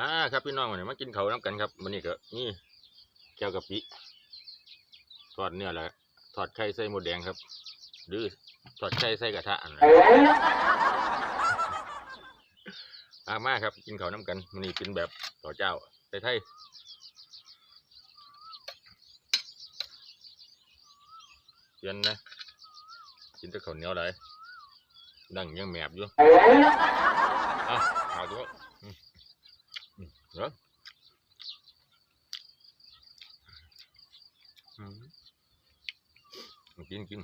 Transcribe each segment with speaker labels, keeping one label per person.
Speaker 1: อ่าครับพี่น้องวันนี้มากินเขาน้ำกันครับวันนี้ก็นี่แก้วกะปิทอดเนื้อแหละทอดไข่ใส่หมดแดงครับ หรือทอดไข่ใส่กระทะอันอามาครับ กินเขาน้ำกันวันนี้กินแบบต่อเจ้าไทยไทยเย็นนะ กินแต่ข้าวเหนียวเลยดังยังแมบอยู่เอะเอาตัว กินกิ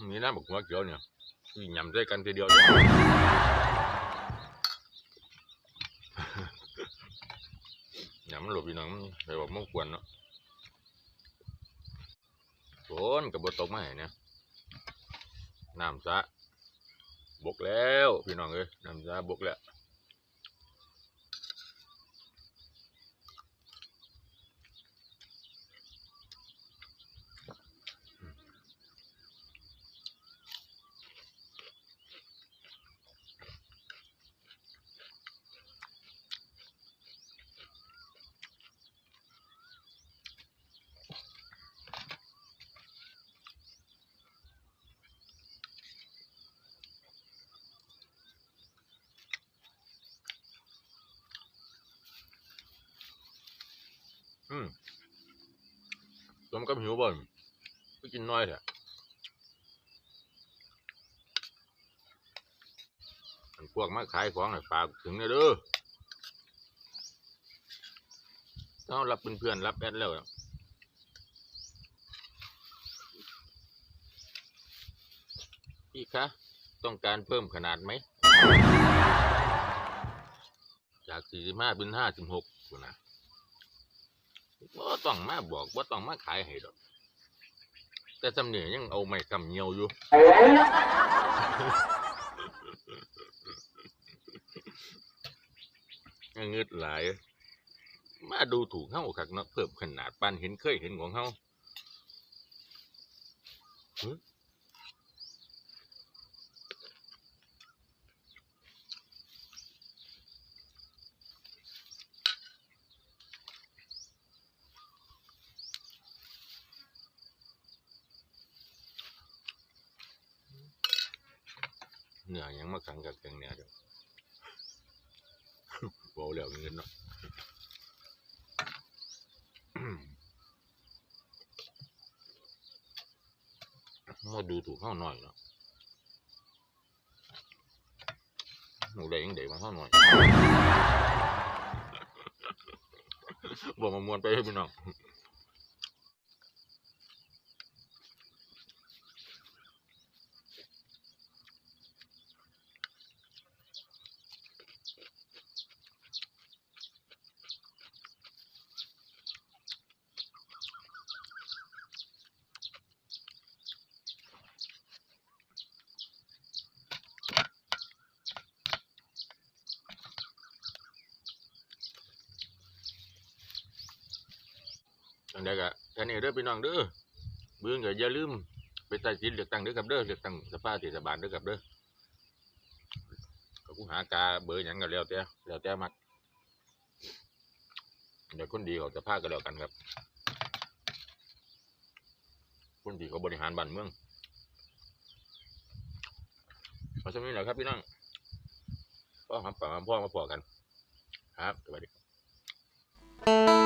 Speaker 1: นี่นะบอกว่าเกี่ยวเนี่ยที่ยำด้วยกันทีเดียวเลยยำมันหลบอยู่หนังไปบอกมันควรเนาะฝนกับบตกมาเห้เนี่ยน้ำซะบกแล้ว พี่น้องเอ้ยน้ำซะบกแล้ว อืมสมกับหิวบ่อยไปกินน้อยเถอะพวกมาขายของให้ฝากถึงเนี่ยเด้อต้องรับเป็นเพื่อนรับแอดแล้วพี่คะ ต้องการเพิ่มขนาดไหม จาก 45 เป็น 56คุณนะ ว่ต้องมาบอกว่าต้องมาขายให้ดอก แต่สำเนียงยังเอาไม่กำเหี่ยวอยู่ ยังงึดหลาย มาดูถูกเฮาคักเนาะเพิ่มขนาดปานเห็นเคยเห็นของเฮา เนื้อยังมาขังกับเครื่องเนี่ยเดี๋ยวบาแล้วเงินเนาะมาดูถูกเข้าหน่อยเนาะหนูได้ยังเด็กมาเข้าหน่อยบอกมามวนไปให้พี่น้อง จังไดก็แค่นี้เด้อพี่น้องเด้อเบื่อก็อย่าลืมไปตัดสินเลือกตั้งเด้อครับเด้อเลือกตั้งสภาเทศบาลเด้อครับเด้อก็กูหากาเบอร์หยังก็แล้วแต่แล้วแต่มักเดี๋ยวคนดีเขาจะพาก็แล้วกันครับ คนดีเขาบริหารบ้านเมืองมาสมัยนี้แหละครับพี่น้องพ่อหอมปากหอมพ่อมาพอกัน ครับสวัสดีครับ